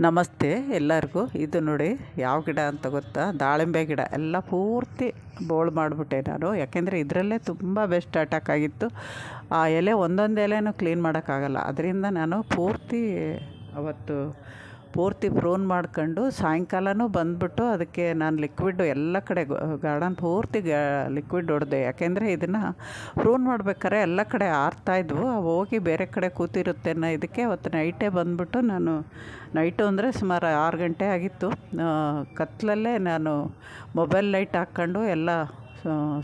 ನಮಸ್ತೆ ಎಲ್ಲರಿಗೂ. ಇದು ನೋಡಿ ಯಾವ ಗಿಡ ಅಂತ ಗೊತ್ತಾ? ದಾಳಿಂಬೆ ಗಿಡ. ಎಲ್ಲ ಪೂರ್ತಿ ಬೋಳು ಮಾಡಿಬಿಟ್ಟೆ ನಾನು. ಯಾಕೆಂದರೆ ಇದರಲ್ಲೇ ತುಂಬ ಬೆಸ್ಟ್ ಅಟ್ಯಾಕ್ ಆಗಿತ್ತು. ಆ ಎಲೆ ಒಂದೊಂದು ಎಲೆನೂ ಕ್ಲೀನ್ ಮಾಡೋಕ್ಕಾಗಲ್ಲ. ಅದರಿಂದ ನಾನು ಪೂರ್ತಿ ಅವತ್ತು ಪೂರ್ತಿ ಪ್ರೂನ್ ಮಾಡ್ಕೊಂಡು ಸಾಯಂಕಾಲನೂ ಬಂದುಬಿಟ್ಟು ಅದಕ್ಕೆ ನಾನು ಲಿಕ್ವಿಡ್ ಎಲ್ಲ ಕಡೆ ಗಾರ್ಡನ್ ಪೂರ್ತಿ ಗ ಲಿಕ್ವಿಡ್ ಹೊಡೆದೆ. ಯಾಕೆಂದರೆ ಇದನ್ನು ಪ್ರೂನ್ ಮಾಡ್ಬೇಕಾದ್ರೆ ಎಲ್ಲ ಕಡೆ ಆರ್ತಾಯಿದ್ವು ಅವು ಹೋಗಿ ಬೇರೆ ಕಡೆ ಕೂತಿರುತ್ತೆ ಅನ್ನೋ ಇದಕ್ಕೆ ಅವತ್ತು ನೈಟೇ ಬಂದುಬಿಟ್ಟು ನಾನು ನೈಟು ಅಂದರೆ ಸುಮಾರು ಆರು ಗಂಟೆ ಆಗಿತ್ತು. ಕತ್ತಲಲ್ಲೇ ನಾನು ಮೊಬೈಲ್ ಲೈಟ್ ಹಾಕ್ಕೊಂಡು ಎಲ್ಲ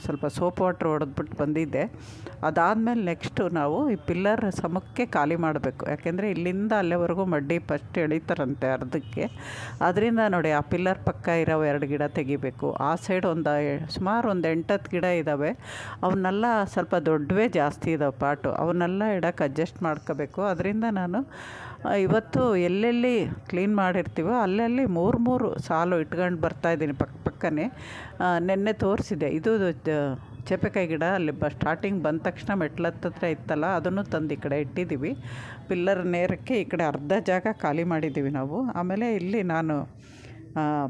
ಸ್ವಲ್ಪ ಸೋಪ್ ವಾಟ್ರ್ ಹೊಡೆದ್ಬಿಟ್ಟು ಬಂದಿದ್ದೆ. ಅದಾದಮೇಲೆ ನೆಕ್ಸ್ಟು ನಾವು ಈ ಪಿಲ್ಲರ್ ಸಮಕ್ಕೆ ಖಾಲಿ ಮಾಡಬೇಕು. ಯಾಕೆಂದರೆ ಇಲ್ಲಿಂದ ಅಲ್ಲಿವರೆಗೂ ಮಡ್ಡಿ ಫಸ್ಟ್ ಎಳಿತಾರಂತೆ ಅರ್ಧಕ್ಕೆ. ಅದರಿಂದ ನೋಡಿ ಆ ಪಿಲ್ಲರ್ ಪಕ್ಕ ಇರೋ ಎರಡು ಗಿಡ ತೆಗಿಬೇಕು. ಆ ಸೈಡ್ ಒಂದು ಸುಮಾರು ಒಂದು ಎಂಟತ್ತು ಗಿಡ ಇದ್ದಾವೆ ಅವನ್ನೆಲ್ಲ ಸ್ವಲ್ಪ ದೊಡ್ಡವೇ ಜಾಸ್ತಿ ಇದ್ದಾವೆ ಪಾಟು. ಅವನ್ನೆಲ್ಲ ಇಡೋಕೆ ಅಡ್ಜಸ್ಟ್ ಮಾಡ್ಕೋಬೇಕು. ಅದರಿಂದ ನಾನು ಇವತ್ತು ಎಲ್ಲೆಲ್ಲಿ ಕ್ಲೀನ್ ಮಾಡಿರ್ತೀವೋ ಅಲ್ಲಲ್ಲಿ ಮೂರು ಮೂರು ಸಾಲು ಇಟ್ಕೊಂಡು ಬರ್ತಾಯಿದ್ದೀನಿ ಪಕ್ಕ ಪಕ್ಕನೇ ನೆನ್ನೆ ತೋರಿಸಿದೆ. ಇದು ಚೇಪೆಕಾಯಿ ಗಿಡ ಅಲ್ಲಿ ಬ ಸ್ಟಾರ್ಟಿಂಗ್ ಬಂದ ತಕ್ಷಣ ಮೆಟ್ಲತ್ತತ್ರ ಇತ್ತಲ್ಲ, ಅದನ್ನು ತಂದು ಈ ಕಡೆ ಇಟ್ಟಿದ್ದೀವಿ ಪಿಲ್ಲರ್ ನೇರಕ್ಕೆ ಈ ಕಡೆ ಅರ್ಧ ಜಾಗ ಖಾಲಿ ಮಾಡಿದ್ದೀವಿ ನಾವು. ಆಮೇಲೆ ಇಲ್ಲಿ ನಾನು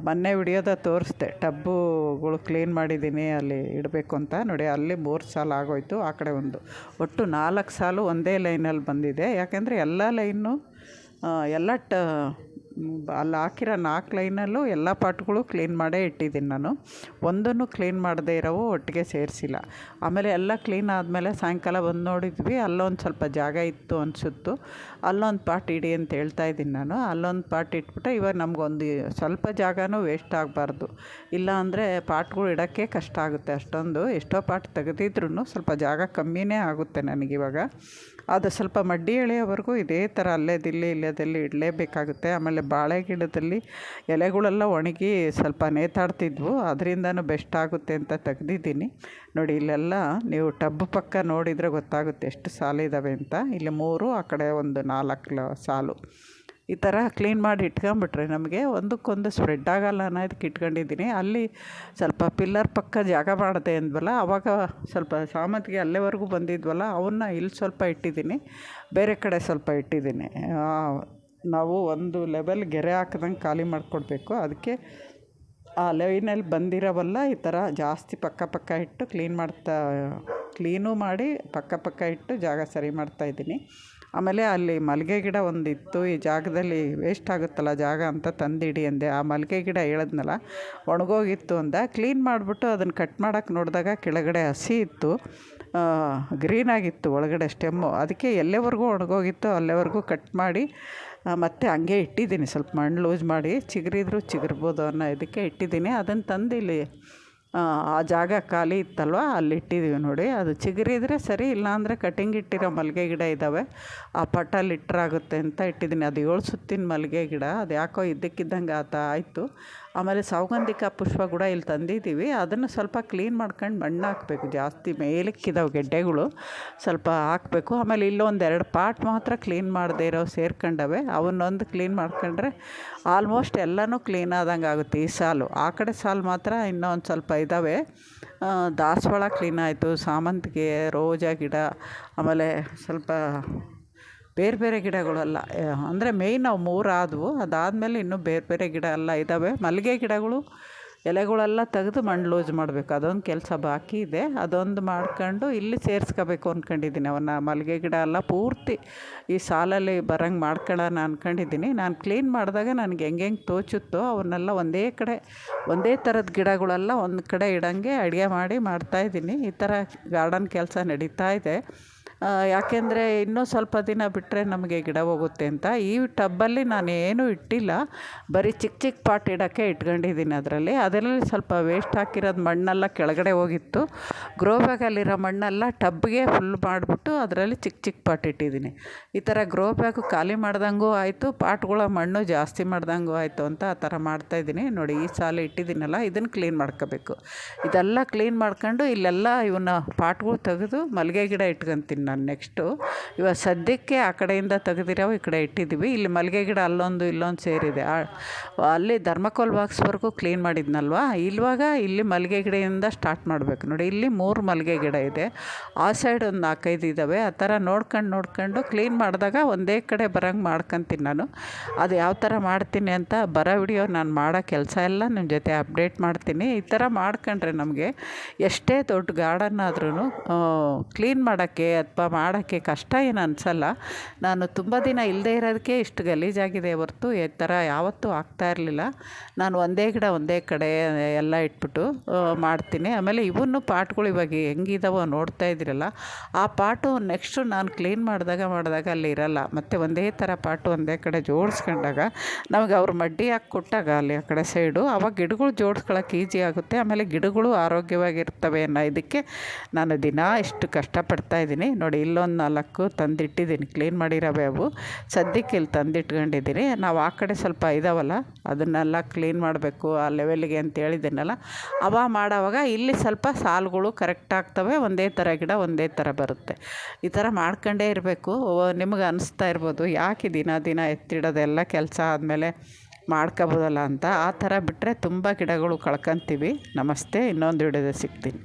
ಮೊನ್ನೆ ವಿಡಿಯೋದ ತೋರಿಸ್ದೆ. ಟಬ್ಬುಗಳು ಕ್ಲೀನ್ ಮಾಡಿದ್ದೀನಿ ಅಲ್ಲಿ ಇಡಬೇಕು ಅಂತ. ನೋಡಿ, ಅಲ್ಲಿ ಮೂರು ಸಾಲು ಆಗೋಯ್ತು, ಆ ಕಡೆ ಒಂದು. ಒಟ್ಟು ನಾಲ್ಕು ಸಾಲು ಒಂದೇ ಲೈನಲ್ಲಿ ಬಂದಿದೆ. ಯಾಕೆಂದರೆ ಎಲ್ಲ ಲೈನು ಎಲ್ಲ ಟ ಅಲ್ಲಿ, ಹಾಕಿರೋ ನಾಲ್ಕು ಲೈನಲ್ಲೂ ಎಲ್ಲ ಪಾಟ್ಗಳು ಕ್ಲೀನ್ ಮಾಡೇ ಇಟ್ಟಿದ್ದೀನಿ ನಾನು. ಒಂದನ್ನು ಕ್ಲೀನ್ ಮಾಡದೇ ಇರೋವು ಒಟ್ಟಿಗೆ ಸೇರಿಸಿಲ್ಲ. ಆಮೇಲೆ ಎಲ್ಲ ಕ್ಲೀನ್ ಆದಮೇಲೆ ಸಾಯಂಕಾಲ ಬಂದು ನೋಡಿದ್ವಿ, ಅಲ್ಲೊಂದು ಸ್ವಲ್ಪ ಜಾಗ ಇತ್ತು ಅನಿಸುತ್ತು. ಅಲ್ಲೊಂದು ಪಾಟ್ ಇಡಿ ಅಂತ ಹೇಳ್ತಾ ಇದ್ದೀನಿ ನಾನು. ಅಲ್ಲೊಂದು ಪಾಟ್ ಇಟ್ಬಿಟ್ಟು ಇವಾಗ ನಮಗೊಂದು ಸ್ವಲ್ಪ ಜಾಗನೂ ವೇಸ್ಟ್ ಆಗಬಾರ್ದು. ಇಲ್ಲ ಅಂದರೆ ಪಾಟ್ಗಳು ಇಡೋಕ್ಕೆ ಕಷ್ಟ ಆಗುತ್ತೆ ಅಷ್ಟೊಂದು. ಎಷ್ಟೋ ಪಾಟ್ ತೆಗೆದಿದ್ರೂ ಸ್ವಲ್ಪ ಜಾಗ ಕಮ್ಮಿನೇ ಆಗುತ್ತೆ ನನಗಿವಾಗ ಅದು ಸ್ವಲ್ಪ ಮಡ್ಡಿ ಎಳೆಯೋವರೆಗೂ ಇದೇ ಥರ ಅಲ್ಲೇದಿಲ್ಲಿ ಇಲ್ಲದಲ್ಲಿ ಇಡಲೇಬೇಕಾಗುತ್ತೆ. ಆಮೇಲೆ ಬಾಳೆ ಗಿಡದಲ್ಲಿ ಎಲೆಗಳೆಲ್ಲ ಒಣಗಿ ಸ್ವಲ್ಪ ನೇತಾಡ್ತಿದ್ವು. ಅದರಿಂದನೂ ಬೆಸ್ಟ್ ಆಗುತ್ತೆ ಅಂತ ತೆಗ್ದಿದ್ದೀನಿ. ನೋಡಿ, ಇಲ್ಲೆಲ್ಲ ನೀವು ಟಬ್ ಪಕ್ಕ ನೋಡಿದರೆ ಗೊತ್ತಾಗುತ್ತೆ ಎಷ್ಟು ಸಾಲಿದ್ದಾವೆ ಅಂತ. ಇಲ್ಲಿ ಮೂರು, ಆ ಕಡೆ ಒಂದು ನಾಲ್ಕು ಸಾಲು. ಈ ಥರ ಕ್ಲೀನ್ ಮಾಡಿ ಇಟ್ಕೊಂಬಿಟ್ರೆ ನಮಗೆ ಒಂದಕ್ಕೊಂದು ಸ್ಪ್ರೆಡ್ ಆಗೋಲ್ಲ ಅನ್ನೋದಕ್ಕೆ ಇಟ್ಕೊಂಡಿದ್ದೀನಿ. ಅಲ್ಲಿ ಸ್ವಲ್ಪ ಪಿಲ್ಲರ್ ಪಕ್ಕ ಜಾಗ ಮಾಡಿದೆ ಅಂದ್ವಲ್ಲ ಆವಾಗ ಸ್ವಲ್ಪ ಸಾಮಂತಿಗೆ ಅಲ್ಲೇವರೆಗೂ ಬಂದಿದ್ವಲ್ಲ, ಅವನ್ನ ಇಲ್ಲಿ ಸ್ವಲ್ಪ ಇಟ್ಟಿದ್ದೀನಿ. ಬೇರೆ ಕಡೆ ಸ್ವಲ್ಪ ಇಟ್ಟಿದ್ದೀನಿ. ನಾವು ಒಂದು ಲೆವೆಲ್ ಗೆರೆ ಹಾಕ್ದಂಗೆ ಖಾಲಿ ಮಾಡಿಕೊಡ್ಬೇಕು. ಅದಕ್ಕೆ ಆ ಲೈನಲ್ಲಿ ಬಂದಿರವಲ್ಲ, ಈ ಥರ ಜಾಸ್ತಿ ಪಕ್ಕ ಪಕ್ಕ ಇಟ್ಟು ಕ್ಲೀನ್ ಮಾಡ್ತಾ ಕ್ಲೀನು ಮಾಡಿ ಪಕ್ಕ ಪಕ್ಕ ಇಟ್ಟು ಜಾಗ ಸರಿ ಮಾಡ್ತಾಯಿದ್ದೀನಿ ಆಮೇಲೆ ಅಲ್ಲಿ ಮಲ್ಲಿಗೆ ಗಿಡ ಒಂದಿತ್ತು. ಈ ಜಾಗದಲ್ಲಿ ವೇಸ್ಟ್ ಆಗುತ್ತಲ್ಲ ಜಾಗ ಅಂತ ತಂದಿಡಿ ಅಂದೆ. ಆ ಮಲ್ಲಿಗೆ ಗಿಡ ಹೇಳಿದ್ನಲ್ಲ, ಒಣಗೋಗಿತ್ತು ಅಂದ. ಕ್ಲೀನ್ ಮಾಡಿಬಿಟ್ಟು ಅದನ್ನು ಕಟ್ ಮಾಡೋಕ್ಕೆ ನೋಡಿದಾಗ ಕೆಳಗಡೆ ಹಸಿ ಇತ್ತು. ಗ್ರೀನಾಗಿತ್ತು ಒಳಗಡೆ ಸ್ಟೆಮ್ಮು ಅದಕ್ಕೆ ಎಲ್ಲೆವರೆಗೂ ಒಣಗೋಗಿತ್ತು ಅಲ್ಲಿವರೆಗೂ ಕಟ್ ಮಾಡಿ ಮತ್ತು ಹಂಗೆ ಇಟ್ಟಿದ್ದೀನಿ ಸ್ವಲ್ಪ ಮಣ್ಣು ಲೂಸ್ ಮಾಡಿ ಚಿಗುರಿದ್ರು ಚಿಗುರ್ಬೋದು ಅನ್ನೋ ಇದಕ್ಕೆ ಇಟ್ಟಿದ್ದೀನಿ. ಅದನ್ನು ತಂದು ಇಲ್ಲಿ ಆ ಜಾಗ ಖಾಲಿ ಇತ್ತಲ್ವ, ಅಲ್ಲಿ ಇಟ್ಟಿದ್ದೀವಿ ನೋಡಿ. ಅದು ಚಿಗುರಿದ್ರೆ ಸರಿ, ಇಲ್ಲಾಂದರೆ ಕಟಿಂಗ್ ಇಟ್ಟಿರೋ ಮಲ್ಲಿಗೆ ಗಿಡ ಇದ್ದಾವೆ ಆ ಪಟ್ಟಲ್ಲಿ ಇಟ್ಟರಾಗುತ್ತೆ ಅಂತ ಇಟ್ಟಿದ್ದೀನಿ. ಅದು ಏಳು ಸುತ್ತಿನ ಮಲ್ಲಿಗೆ ಗಿಡ. ಅದು ಯಾಕೋ ಇದ್ದಕ್ಕಿದ್ದಂಗೆ ಆತ ಆಯಿತು. ಆಮೇಲೆ ಸೌಗಂಧಿಕ ಪುಷ್ಪ ಕೂಡ ಇಲ್ಲಿ ತಂದಿದ್ದೀವಿ. ಅದನ್ನು ಸ್ವಲ್ಪ ಕ್ಲೀನ್ ಮಾಡ್ಕೊಂಡು ಮಣ್ಣು ಹಾಕಬೇಕು ಜಾಸ್ತಿ ಮೇಲಕ್ಕಿದಾವೆ ಗೆಡ್ಡೆಗಳು. ಸ್ವಲ್ಪ ಹಾಕಬೇಕು. ಆಮೇಲೆ ಇಲ್ಲೊಂದು ಎರಡು ಪಾಟ್ ಮಾತ್ರ ಕ್ಲೀನ್ ಮಾಡದೇ ಇರೋ ಸೇರ್ಕೊಂಡವೆ. ಅವನ್ನೊಂದು ಕ್ಲೀನ್ ಮಾಡ್ಕೊಂಡ್ರೆ ಆಲ್ಮೋಸ್ಟ್ ಎಲ್ಲನೂ ಕ್ಲೀನ್ ಆದಂಗೆ ಆಗುತ್ತೆ. ಈ ಸಾಲು. ಆ ಕಡೆ ಸಾಲು ಮಾತ್ರ ಇನ್ನೂ ಒಂದು ಸ್ವಲ್ಪ ಇದ್ದಾವೆ ದಾಸವಾಳ ಕ್ಲೀನ್ ಆಯಿತು. ಸಾಮಂತಿಗೆ ರೋಜಾ ಗಿಡ. ಆಮೇಲೆ ಸ್ವಲ್ಪ ಬೇರೆ ಬೇರೆ ಗಿಡಗಳೆಲ್ಲ ಅಂದರೆ ಮೇಯ್ನ್ ಅವು ಮೂರು ಆದವು ಅದಾದಮೇಲೆ ಇನ್ನೂ ಬೇರೆ ಬೇರೆ ಗಿಡ ಎಲ್ಲ ಇದ್ದಾವೆ ಮಲ್ಲಿಗೆ ಗಿಡಗಳು, ಎಲೆಗಳೆಲ್ಲ ತೆಗೆದು ಮಣ್ಣು ಲೂಸ್ ಮಾಡಬೇಕು. ಅದೊಂದು ಕೆಲಸ ಬಾಕಿ ಇದೆ. ಅದೊಂದು ಮಾಡ್ಕೊಂಡು ಇಲ್ಲಿ ಸೇರಿಸ್ಕೋಬೇಕು ಅಂದ್ಕೊಂಡಿದ್ದೀನಿ ಅವನ್ನ. ಮಲ್ಲಿಗೆ ಗಿಡ ಎಲ್ಲ ಪೂರ್ತಿ ಈ ಸಾಲಲ್ಲಿ ಬರೋಂಗೆ ಮಾಡ್ಕೊಳ್ಳೋಣ ಅಂದ್ಕೊಂಡಿದ್ದೀನಿ ನಾನು ಕ್ಲೀನ್ ಮಾಡಿದಾಗ ನನಗೆ ಹೆಂಗೆ ಹೆಂಗೆ ತೋಚುತ್ತೋ ಅವನ್ನೆಲ್ಲ ಒಂದೇ ಕಡೆ, ಒಂದೇ ಥರದ ಗಿಡಗಳೆಲ್ಲ ಒಂದು ಕಡೆ ಇಡೋಂಗೆ ಅಡುಗೆ ಮಾಡಿ ಮಾಡ್ತಾಯಿದ್ದೀನಿ ಈ ಥರ ಗಾರ್ಡನ್ ಕೆಲಸ ನಡೀತಾ ಇದೆ. ಯಾಕೆಂದರೆ ಇನ್ನೂ ಸ್ವಲ್ಪ ದಿನ ಬಿಟ್ಟರೆ ನಮಗೆ ಗಿಡ ಹೋಗುತ್ತೆ ಅಂತ. ಈ ಟಬ್ಬಲ್ಲಿ ನಾನು ಏನೂ ಇಟ್ಟಿಲ್ಲ. ಬರೀ ಚಿಕ್ಕ ಚಿಕ್ಕ ಪಾಟ್ ಇಡೋಕ್ಕೆ ಇಟ್ಕೊಂಡಿದ್ದೀನಿ ಅದರಲ್ಲಿ. ಅದರಲ್ಲಿ ಸ್ವಲ್ಪ ವೇಸ್ಟ್ ಹಾಕಿರೋದು ಮಣ್ಣೆಲ್ಲ ಕೆಳಗಡೆ ಹೋಗಿತ್ತು. ಗ್ರೋ ಬ್ಯಾಗಲ್ಲಿರೋ ಮಣ್ಣೆಲ್ಲ ಟಬ್ಗೆ ಫುಲ್ ಮಾಡಿಬಿಟ್ಟು ಅದರಲ್ಲಿ ಚಿಕ್ಕ ಚಿಕ್ಕ ಪಾಟ್ ಇಟ್ಟಿದ್ದೀನಿ. ಈ ಥರ ಗ್ರೋ ಬ್ಯಾಗು ಖಾಲಿ ಮಾಡ್ದಂಗೂ ಆಯಿತು, ಪಾಟ್ಗಳ ಮಣ್ಣು ಜಾಸ್ತಿ ಮಾಡ್ದಂಗೂ ಆಯಿತು ಅಂತ ಆ ಥರ ಮಾಡ್ತಾಯಿದ್ದೀನಿ ನೋಡಿ, ಈ ಸಾಲ ಇಟ್ಟಿದ್ದೀನಲ್ಲ, ಇದನ್ನು ಕ್ಲೀನ್ ಮಾಡ್ಕೋಬೇಕು. ಇದೆಲ್ಲ ಕ್ಲೀನ್ ಮಾಡ್ಕೊಂಡು ಇಲ್ಲೆಲ್ಲ ಇವನ್ನ ಪಾಟ್ಗಳು ತೆಗೆದು ಮಲ್ಲಿಗೆ ಗಿಡ ಇಟ್ಕೊತೀನಿ ನಾನು. ನೆಕ್ಸ್ಟು. ಇವಾಗ ಸದ್ಯಕ್ಕೆ ಆ ಕಡೆಯಿಂದ ತೆಗೆದಿರೋ ಈ ಕಡೆ ಇಟ್ಟಿದ್ದೀವಿ. ಇಲ್ಲಿ ಮಲ್ಲಿಗೆ ಗಿಡ ಅಲ್ಲೊಂದು ಇಲ್ಲೊಂದು ಸೇರಿದೆ. ಅಲ್ಲಿ ಧರ್ಮಕೋಲ್ ಬಾಕ್ಸ್ವರೆಗೂ ಕ್ಲೀನ್ ಮಾಡಿದ್ನಲ್ವಾ? ಇಲ್ವಾಗ ಇಲ್ಲಿ ಮಲ್ಲಿಗೆ ಗಿಡದಿಂದ ಸ್ಟಾರ್ಟ್ ಮಾಡಬೇಕು. ನೋಡಿ, ಇಲ್ಲಿ ಮೂರು ಮಲ್ಲಿಗೆ ಗಿಡ ಇದೆ. ಆ ಸೈಡ್ ಒಂದು ನಾಲ್ಕೈದು ಇದ್ದಾವೆ. ಆ ಥರ ನೋಡ್ಕೊಂಡು ನೋಡ್ಕೊಂಡು ಕ್ಲೀನ್ ಮಾಡಿದಾಗ ಒಂದೇ ಕಡೆ ಬರೋಂಗೆ ಮಾಡ್ಕೊತೀನಿ ನಾನು. ಅದು ಯಾವ ಥರ ಮಾಡ್ತೀನಿ ಅಂತ ಬರೋ ವಿಡಿಯೋ ನಾನು ಮಾಡೋ ಕೆಲಸ ಎಲ್ಲ ನಿಮ್ಮ ಜೊತೆ ಅಪ್ಡೇಟ್ ಮಾಡ್ತೀನಿ. ಈ ಥರ ಮಾಡ್ಕೊಂಡ್ರೆ ನಮಗೆ ಎಷ್ಟೇ ದೊಡ್ಡ ಗಾರ್ಡನ್ ಆದ್ರೂ ಕ್ಲೀನ್ ಮಾಡೋಕ್ಕೆ ಅಥವಾ ಮಾಡೋಕ್ಕೆ ಕಷ್ಟ ಏನು ಅನಿಸಲ್ಲ. ನಾನು ತುಂಬ ದಿನ ಇಲ್ಲದೆ ಇರೋದಕ್ಕೆ ಇಷ್ಟು ಗಲೀಜಾಗಿದೆ ಹೊರ್ತು, ಈ ಥರ ಯಾವತ್ತೂ ಆಗ್ತಾ ಇರಲಿಲ್ಲ. ನಾನು ಒಂದೇ ಗಿಡ ಒಂದೇ ಕಡೆ ಎಲ್ಲ ಇಟ್ಬಿಟ್ಟು ಮಾಡ್ತೀನಿ. ಆಮೇಲೆ ಇವನ್ನು ಪಾಟ್ಗಳು ಇವಾಗ ಹೆಂಗಿದಾವೋ ನೋಡ್ತಾ ಇದ್ದೀರಲ್ಲ, ಆ ಪಾಟು ನೆಕ್ಸ್ಟು ನಾನು ಕ್ಲೀನ್ ಮಾಡಿದಾಗ ಮಾಡಿದಾಗ ಅಲ್ಲಿ ಇರಲ್ಲ. ಮತ್ತು ಒಂದೇ ಥರ ಪಾಟು ಒಂದೇ ಕಡೆ ಜೋಡಿಸ್ಕೊಂಡಾಗ ನಮಗೆ ಅವ್ರು ಮಡ್ಡಿ ಹಾಕಿ ಕೊಟ್ಟಾಗ ಅಲ್ಲಿ ಆ ಕಡೆ ಸೈಡು ಆವಾಗ ಗಿಡಗಳು ಜೋಡಿಸ್ಕೊಳ್ಳೋಕೆ ಈಜಿ ಆಗುತ್ತೆ. ಆಮೇಲೆ ಗಿಡಗಳು ಆರೋಗ್ಯವಾಗಿರ್ತವೆ ಅನ್ನೋ ಇದಕ್ಕೆ ನಾನು ದಿನ ಇಷ್ಟು ಕಷ್ಟಪಡ್ತಾ ಇದ್ದೀನಿ. ನೋಡಿ, ಇಲ್ಲೊಂದು ನಾಲ್ಕು ತಂದಿಟ್ಟಿದ್ದೀನಿ. ಕ್ಲೀನ್ ಮಾಡಿರೋವೆ ಅವು. ಸದ್ಯಕ್ಕೆ ಇಲ್ಲಿ ತಂದಿಟ್ಕೊಂಡಿದ್ದೀನಿ. ನಾವು ಆ ಕಡೆ ಸ್ವಲ್ಪ ಇದಾವಲ್ಲ, ಅದನ್ನೆಲ್ಲ ಕ್ಲೀನ್ ಮಾಡಬೇಕು ಆ ಲೆವೆಲ್ಗೆ ಅಂತ ಹೇಳಿದ್ದೀನಲ್ಲ, ಅವ ಮಾಡೋವಾಗ ಇಲ್ಲಿ ಸ್ವಲ್ಪ ಸಾಲುಗಳು ಕರೆಕ್ಟ್ ಆಗ್ತವೆ, ಒಂದೇ ಥರ ಗಿಡ ಒಂದೇ ಥರ ಬರುತ್ತೆ. ಈ ಥರ ಮಾಡ್ಕೊಂಡೇ ಇರಬೇಕು. ನಿಮ್ಗೆ ಅನಿಸ್ತಾ ಇರ್ಬೋದು, ಯಾಕೆ ದಿನ ದಿನ ಎತ್ತಿಡೋದೆಲ್ಲ ಕೆಲಸ ಆದಮೇಲೆ ಮಾಡ್ಕೋಬೋದಲ್ಲ ಅಂತ. ಆ ಥರ ಬಿಟ್ಟರೆ ತುಂಬ ಗಿಡಗಳು ಕಳ್ಕೊತೀವಿ. ನಮಸ್ತೆ, ಇನ್ನೊಂದು ವಿಡಿಯೋದಲ್ಲಿ ಸಿಗ್ತೀನಿ.